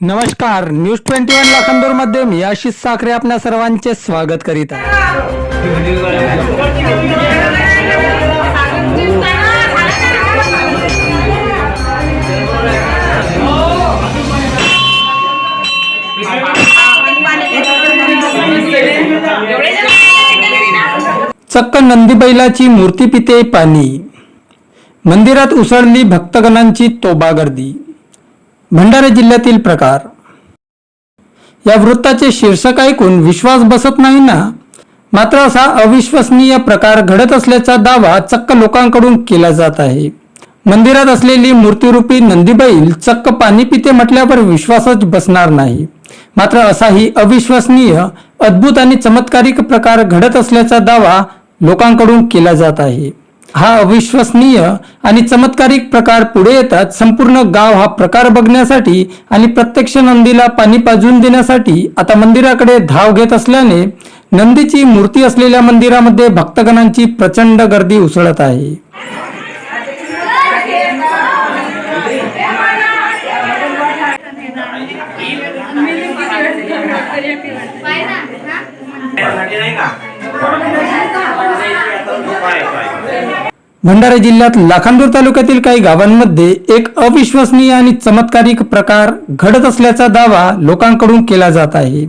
नमस्कार news twenty one लाखांदूरमध्ये मी आशिष साखरे आपल्या सर्वांचे स्वागत करीत आहे. चक्क नंदीबैलाची मूर्ती पिते पाणी. मंदिरात उसळली भक्तगणांची तोबा गर्दी भंडारा जिल्ह्यातील प्रकार. या वृत्ताचे शीर्षक ऐकून विश्वास बसत नाही ना? मात्र असा अविश्वसनीय प्रकार घडत असल्याचा दावा चक्क लोकांकडून केला जात आहे. मंदिरात असलेली मूर्तिरूपी नंदीबाईल चक्क पाणी पिते म्हटल्यावर विश्वासच बसणार नाही. मात्र असाही अविश्वसनीय अद्भुत आणि चमत्कारिक प्रकार घडत असल्याचा दावा लोकांकडून केला जात आहे. हा अविश्वसनीय आणि चमत्कारिक प्रकार पुढे येतात. संपूर्ण गाव हा प्रकार बघण्यासाठी आणि प्रत्यक्ष नंदीला पाणी पाजून देण्यासाठी आता मंदिराकडे धाव घेत असल्याने नंदीची मूर्ती असलेल्या मंदिरामध्ये भक्तगणांची प्रचंड गर्दी उसळत आहे. भंडारा जिल्ह्यात लाखांदूर तालुक्यातील काही गावांमध्ये एक अविश्वसनीय आणि चमत्कारिक प्रकार घडत असल्याचा दावा लोकांकडून केला जात आहे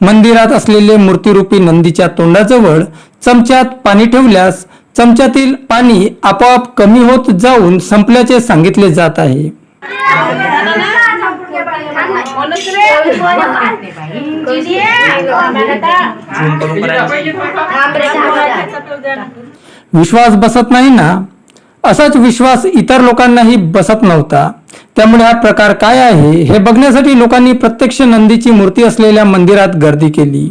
मंदिरात असलेले मूर्तिरूपी नंदीच्या तोंडाजवळ चमच्यात पाणी ठेवल्यास चमच्यातील पाणी आपोआप कमी होत जाऊन संपल्याचे सांगितले जात आहे विश्वास बसत नाही ना. असाच विश्वास इतर लोकांनाही बसत नव्हता. त्यामुळे हा प्रकार काय आहे हे बघण्यासाठी लोकांनी प्रत्यक्ष नंदीची मूर्ती असलेल्या मंदिरात गर्दी केली.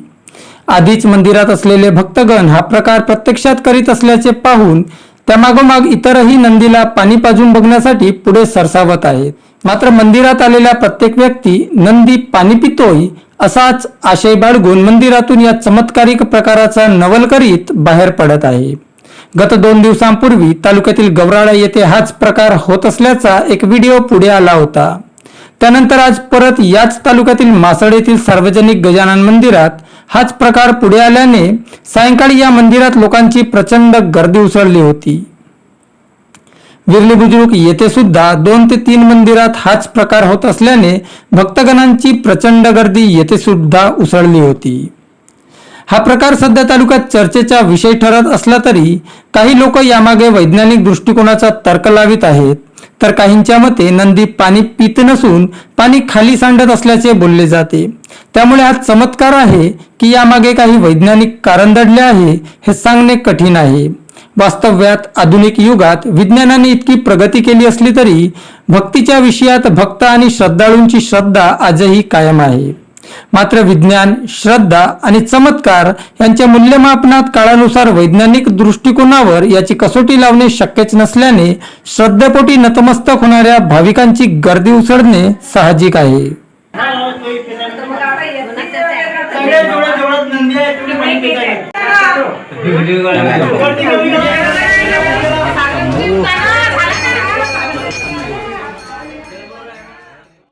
आधीच मंदिरात असलेले भक्तगण हा प्रकार प्रत्यक्षात करीत असल्याचे पाहून त्यामागोमाग इतरही नंदीला पाणी पाजून बघण्यासाठी पुढे सरसावत आहेत. मात्र मंदिरात आलेला प्रत्येक व्यक्ती नंदी पाणी पितोय असाच आशय बाळगून मंदिरातून या चमत्कारिक प्रकाराचा नवल करीत बाहेर पडत आहे. गत दोन दिवसांपूर्वी तालुक्यातील गवराळा येथे हाच प्रकार होत असल्याचा एक व्हिडिओ पुढे आला होता. त्यानंतर आज परत याच तालुक्यातील मासड येथील सार्वजनिक गजानन मंदिरात हाच प्रकार पुढे आल्याने सायंकाळी या मंदिरात लोकांची प्रचंड गर्दी उसळली होती. विरली बुजुर्ग येथे सुद्धा दोन ते तीन मंदिरात हाच प्रकार होत असल्याने भक्तगणांची प्रचंड गर्दी येथे सुद्धा उसळली होती. हा प्रकार सध्या तालुक्यात चर्चेचा विषय ठरत असला तरी काही लोक यामागे वैज्ञानिक दृष्टिकोनाचा तर्क लावित आहेत. तर काहींच्या मते नंदी पाणी पित नसून पाणी खाली सांडत असल्याचे बोलले जाते. त्यामुळे हा चमत्कार आहे की यामागे काही वैज्ञानिक कारण दडले आहे हे सांगणे कठीण आहे. वास्तव्यात आधुनिक युगात विज्ञानाने इतकी प्रगती केली असली तरी भक्तीच्या विषयात भक्त आणि श्रद्धाळूंची श्रद्धा आजही कायम आहे. मात्र विज्ञान श्रद्धा आणि चमत्कार यांच्या मूल्यमापनात काळानुसार वैज्ञानिक दृष्टिकोनावर याची कसोटी लावणे शक्यच नसल्याने श्रद्धेपोटी नतमस्तक होणाऱ्या भाविकांची गर्दी उसळणे साहजिक आहे. सगळे जोरात जोरात नंदी आहे तेवढी पाणी पित आहे.